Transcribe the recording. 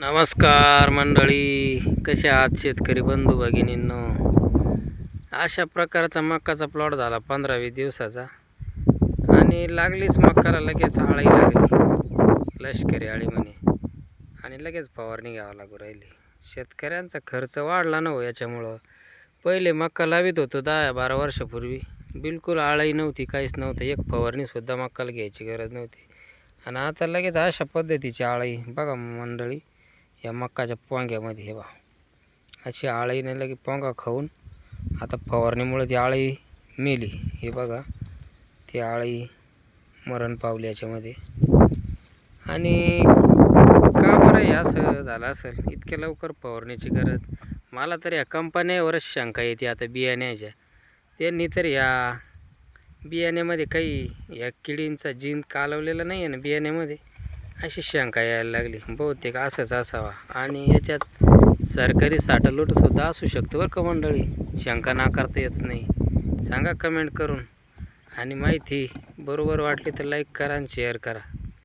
नमस्कार मंडळी कसे आहात शेतकरी बंधू भगिनींनो? अशा प्रकारचा मक्काचा प्लॉट झाला पंधरा वीस दिवसाचा. आणि लागलीच मक्काला लगेच आळी लागली. लष्करी आळी म्हणे. आणि लगेच फवारणी घ्यावं लागू राहिली. शेतकऱ्यांचा खर्च वाढला ना हो याच्यामुळं. पहिले मक्का लावित होतो दहा बारा वर्षापूर्वी. बिलकुल आळही नव्हती काहीच नव्हतं. एक फवारणीसुद्धा मक्काला घ्यायची गरज नव्हती. आणि आता लगेच अशा पद्धतीची आळी बघा मंडळी या मक्काच्या पोंग्यामध्ये हे बा अशी आळीने लगे पोंगा खाऊन. आता फवारणीमुळे ती आळी मेली. हे बघा ती आळी मरण पावली याच्यामध्ये. आणि का बरं हे असं झालं असेल? इतक्या लवकर फवारणीची गरज. मला तर या कंपन्यावरच शंका येते आता बियाण्याच्या. त्यांनी तर या बियाण्यामध्ये काही या किडींचा जीन कालवलेला नाही आहे ना बियाण्यामध्ये? अशी शंका यायला लागली. बहुतेक असंच असावा. आणि याच्यात सरकारी साठलूटसुद्धा असू शकतो बरं का मंडळी. शंका नाकारता येत नाही. सांगा कमेंट करून. आणि माहिती बरोबर वाटली तर लाईक करा आणि शेअर करा.